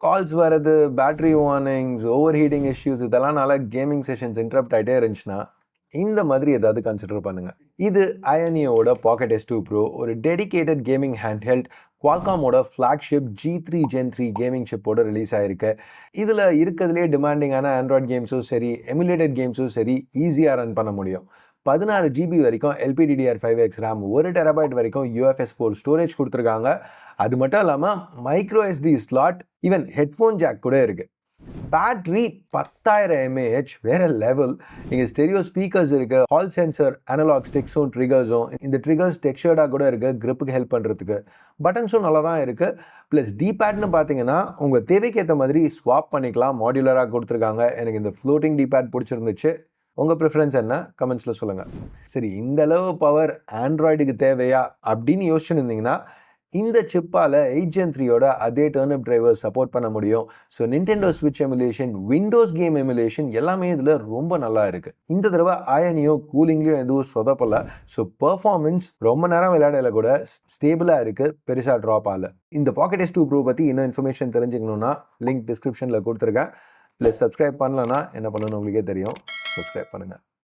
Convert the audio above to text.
Calls வர்றது battery warnings over heating issues இதெல்லாம்னால gaming sessions interrupt ஆகிட்டே இருந்துச்சுன்னா இந்த மாதிரி ஏதாவது கன்சிடர் பண்ணுங்கள் இது அயனியோட பாக்கெட் எஸ் டூ ப்ரோ ஒரு dedicated gaming hand held குவால்காமோட flagship G three gen three gaming ஷிப்போட release ஆயிருக்கு. இதில் இருக்கிறதுலே டிமாண்டிங்கான ஆண்ட்ராய்ட் கேம்ஸும் சரி எமுலேட்டட் கேம்ஸும் சரி ஈஸியாக ரன் பண்ண முடியும். பதினாறு ஜிபி வரைக்கும் எல்பிடிடிஆர் ஃபைவ் எக்ஸ் ரேம் ஒரு டெராபைட் வரைக்கும் யூஎஃப்எஸ் ஃபோர் ஸ்டோரேஜ் கொடுத்துருக்காங்க. அது மட்டும் இல்லாமல் micro SD slot even headphone jack கூட இருக்குது பேட்ரி பத்தாயிரம் எம்ஏஹெச் வேற லெவல் இங்கே ஸ்டெரியோ ஸ்பீக்கர்ஸ் இருக்கு ஹால் சென்சர் அனலாக் ஸ்டிக்ஸும் ட்ரிகர்ஸும் இந்த ட்ரிகர்ஸ் டெக்ஸ்டர்டாக கூட இருக்கு கிரிப்புக்கு ஹெல்ப் பண்ணுறதுக்கு பட்டன்ஸும் நல்லா தான் இருக்கு. ப்ளஸ் டிபேட்னு பார்த்தீங்கன்னா உங்கள் தேவைக்கேற்ற மாதிரி ஸ்வாப் பண்ணிக்கலாம். மாடியுலராக கொடுத்துருக்காங்க. எனக்கு இந்த ஃப்ளோட்டிங் டிபேட் பிடிச்சிருந்துச்சு. உங்கள் ப்ரிஃபரன்ஸ் என்ன? கமெண்ட்ஸில் சொல்லுங்கள் சரி இந்த அளவு பவர் ஆண்ட்ராய்டுக்கு தேவையா? அப்படின்னு யோசிச்சுன்னு இருந்தீங்கன்னா இந்த சிப்பால் எயிட் ஜென் த்ரீயோட அதே டேர்னப் டிரைவர் சப்போர்ட் பண்ண முடியும். ஸோ நின்டெண்டோ ஸ்விட்ச் எமுலேஷன் விண்டோஸ் கேம் எமுலேஷன் எல்லாமே இதில் ரொம்ப நல்லா இருக்குது இந்த தடவை அயனியோ கூலிங்லேயும் எதுவும் சொதப்பல. ஸோ பர்ஃபார்மன்ஸ் ரொம்ப நேரம் விளையாடல கூட ஸ்டேபிளாக இருக்குது பெருசாக ட்ராப் ஆகல. இந்த பாக்கெட் எஸ் டூ ப்ரோ பற்றி இன்னும் இன்ஃபர்மேஷன் தெரிஞ்சுக்கணுன்னா லிங்க் டிஸ்கிரிப்ஷனில் கொடுத்துருக்கேன். ப்ளஸ் சப்ஸ்கிரைப் பண்ணலன்னா என்ன பண்ணணும்னு உங்களுக்கே தெரியும். சப்ஸ்கிரைப் பண்ணுங்கள்